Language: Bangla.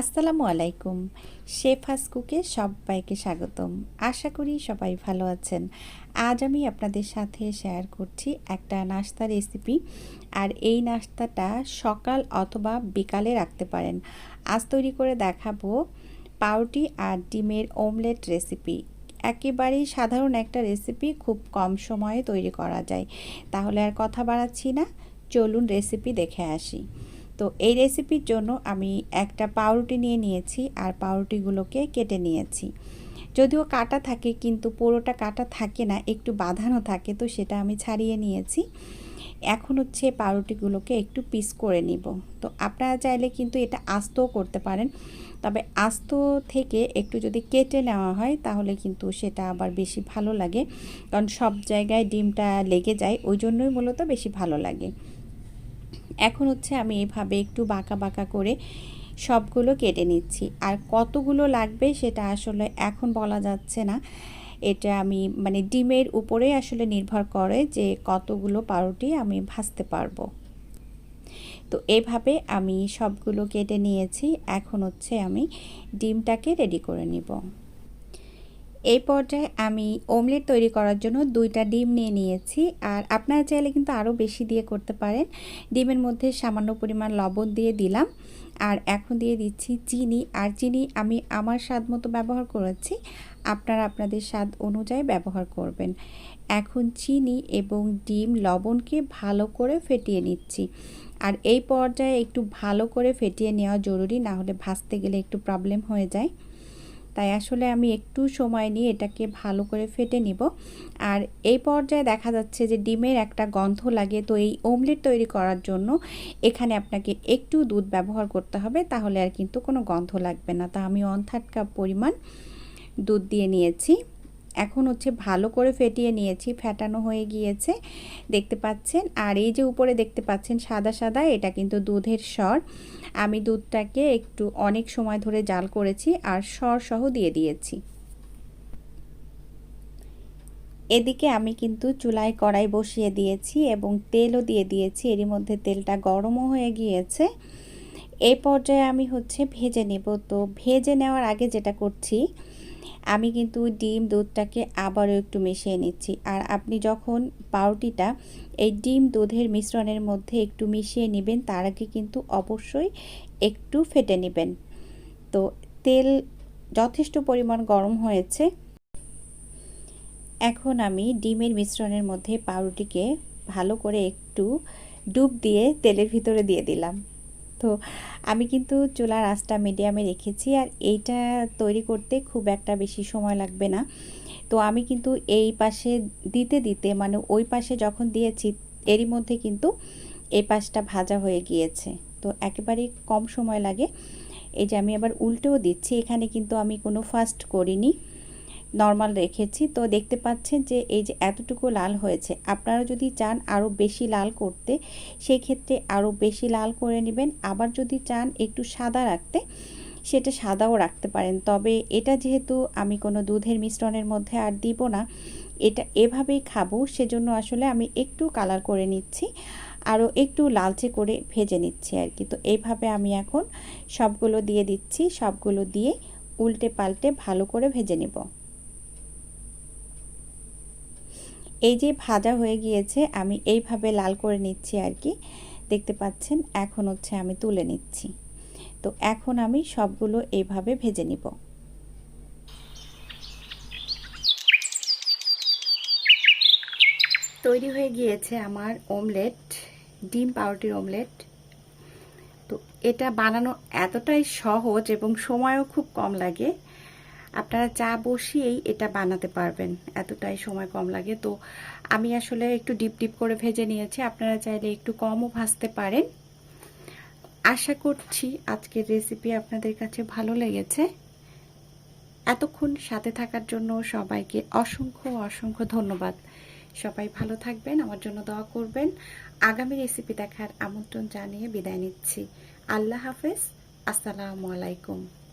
আসসালামু আলাইকুম। শেফাস কুকে সবাইকে স্বাগতম। আশা করি সবাই ভালো আছেন। আজ আমি আপনাদের সাথে শেয়ার করছি একটা নাস্তা রেসিপি আর এই নাস্তাটা সকাল অথবা বিকালে রাখতে পারেন। আজ তৈরি করে দেখাবো পাউটি আর ডিমের ওমলেট রেসিপি একেবারেই সাধারণ একটা রেসিপি খুব কম সময়ে তৈরি করা যায়। তাহলে আর কথা বাড়াচ্ছি না। চলুন রেসিপি দেখে আসি। তো এই রেসিপির জন্য আমি একটা পাউরুটি নিয়ে নিয়েছি আর পাউরুটিগুলোকে কেটে নিয়েছি। যদিও কাটা থাকে কিন্তু পুরোটা কাটা থাকে না, একটু বাঁধানো থাকে তো সেটা আমি ছাড়িয়ে নিয়েছি। এখন হচ্ছে পাউরুটিগুলোকে একটু পিস করে নিব। তো আপনারা চাইলে কিন্তু এটা আস্তও করতে পারেন। তবে আস্ত থেকে একটু যদি কেটে নেওয়া হয় তাহলে কিন্তু সেটা আবার বেশি ভালো লাগে। কারণ সব জায়গায় ডিমটা লেগে যায়, ওই জন্যই মূলত বেশি ভালো লাগে। এখন হচ্ছে আমি এভাবে একটু বাঁকা বাঁকা করে সবগুলো কেটে নিচ্ছি। আর কতগুলো লাগবে সেটা আসলে এখন বলা যাচ্ছে না। এটা আমি মানে ডিমের উপরে আসলে নির্ভর করে যে কতগুলো পাউরুটি আমি ভাজতে পারব। তো এভাবে আমি সবগুলো কেটে নিয়েছি। এখন হচ্ছে আমি ডিমটাকে রেডি করে নিব। এই পর্যায়ে আমি ওমলেট তৈরি করার জন্য দুইটা ডিম নিয়ে নিয়েছি। আর আপনারা চাইলে কিন্তু আরও বেশি দিয়ে করতে পারেন। ডিমের মধ্যে সামান্য পরিমাণ লবণ দিয়ে দিলাম। আর এখন দিয়ে দিচ্ছি চিনি। আর চিনি আমি আমার স্বাদ মতো ব্যবহার করেছি। আপনারা আপনাদের স্বাদ অনুযায়ী ব্যবহার করবেন। এখন চিনি এবং ডিম লবণকে ভালো করে ফেটিয়ে নিচ্ছি। আর এই পর্যায়ে একটু ভালো করে ফেটিয়ে নেওয়া জরুরি, না হলে ভাজতে গেলে একটু প্রবলেম হয়ে যায়। তাই আসলে আমি একটু সময় নিয়ে এটাকে ভালো করে ফেটে নিব। আর এই পর্যায়ে দেখা যাচ্ছে যে ডিমের একটা গন্ধ লাগে, তো এই অমলেট তৈরি করার জন্য এখানে আপনাকে একটু দুধ ব্যবহার করতে হবে, তাহলে আর কিন্তু কোনো গন্ধ লাগবে না। তা আমি ওয়ান থার্ড কাপ পরিমাণ দুধ দিয়ে নিয়েছি। এখন হচ্ছে ভালো করে ফেটিয়ে নিয়েছি, ফেটানো হয়ে গিয়েছে। দেখতে পাচ্ছেন? আর এই যে উপরে দেখতে পাচ্ছেন সাদা সাদা, এটা কিন্তু দুধের স্বর আমি দুধটাকে একটু অনেক সময় ধরে জাল করেছি আর স্বর সহ দিয়ে দিয়েছি। এদিকে আমি কিন্তু চুলায় কড়াই বসিয়ে দিয়েছি এবং তেলও দিয়ে দিয়েছি। এরই মধ্যে তেলটা গরমও হয়ে গিয়েছে। এই পর্যায়ে আমি হচ্ছে ভেজে নেব। তো ভেজে নেওয়ার আগে যেটা করছি আমি কিন্তু ডিম দুধটাকে আবারও একটু মিশিয়ে নিচ্ছি। আর আপনি যখন পাউরুটিটা এই ডিম দুধের মিশ্রণের মধ্যে একটু মিশিয়ে নেবেন, তার আগে কিন্তু অবশ্যই একটু ফেটে নেবেন। তো তেল যথেষ্ট পরিমাণ গরম হয়েছে। এখন আমি ডিমের মিশ্রণের মধ্যে পাউরুটিকে ভালো করে একটু ডুব দিয়ে তেলের ভিতরে দিয়ে দিলাম। তো আমি কিন্তু চুলার আঁচটা মিডিয়ামে রেখেছি আর এইটা তৈরি করতে খুব একটা বেশি সময় লাগবে না। তো আমি কিন্তু এই পাশে দিতে দিতে মানে ওই পাশে যখন দিয়েছি এরই মধ্যে কিন্তু এই পাশটা ভাজা হয়ে গিয়েছে। তো একেবারেই কম সময় লাগে। এই যে আমি আবার উল্টেও দিচ্ছি, এখানে কিন্তু আমি কোনো ফাস্ট করিনি। নর্মাল রেখেছি। তো দেখতে পাচ্ছেন যে এই যে এতটুকু লাল হয়েছে, আপনারা যদি চান আরও বেশি লাল করতে সেই ক্ষেত্রে আরও বেশি লাল করে নেবেন। আবার যদি চান একটু সাদা রাখতে, সেটা সাদাও রাখতে পারেন। তবে এটা যেহেতু আমি কোনো দুধের মিশ্রণের মধ্যে আর দিব না, এটা এভাবেই খাব, সেজন্য আসলে আমি একটু কালার করে নিচ্ছি, আরও একটু লালচে করে ভেজে নিচ্ছি আর কি। তো এইভাবে আমি এখন সবগুলো দিয়ে দিচ্ছি, সবগুলো দিয়ে উল্টে পাল্টে ভালো করে ভেজে নেব। এই যে ভাজা হয়ে গিয়েছে, আমি এইভাবে লাল করে নিচ্ছি আর কি। দেখতে পাচ্ছেন, এখন হচ্ছে আমি তুলে নিচ্ছি। তো এখন আমি সবগুলো এইভাবে ভেজে নিব। তৈরি হয়ে গিয়েছে আমার ওমলেট ডিম পাউরুটির ওমলেট তো এটা বানানো এতটাই সহজ এবং সময়ও খুব কম লাগে। আপনারা চা বসিয়েই এটা বানাতে পারবেন। এতটাই সময় কম লাগে। তো আমি আসলে একটু ডিপ ডিপ করে ভেজে নিয়েছি। আপনারা চাইলে একটু কমও ভাজতে পারেন। আশা করছি আজকের রেসিপি আপনাদের কাছে ভালো লেগেছে। এতক্ষণ সাথে থাকার জন্য সবাইকে অসংখ্য অসংখ্য ধন্যবাদ। সবাই ভালো থাকবেন, আমার জন্য দোয়া করবেন। আগামী রেসিপি দেখার আমন্ত্রণ জানিয়ে বিদায় নিচ্ছি। আল্লাহ হাফেজ। আসসালামু আলাইকুম।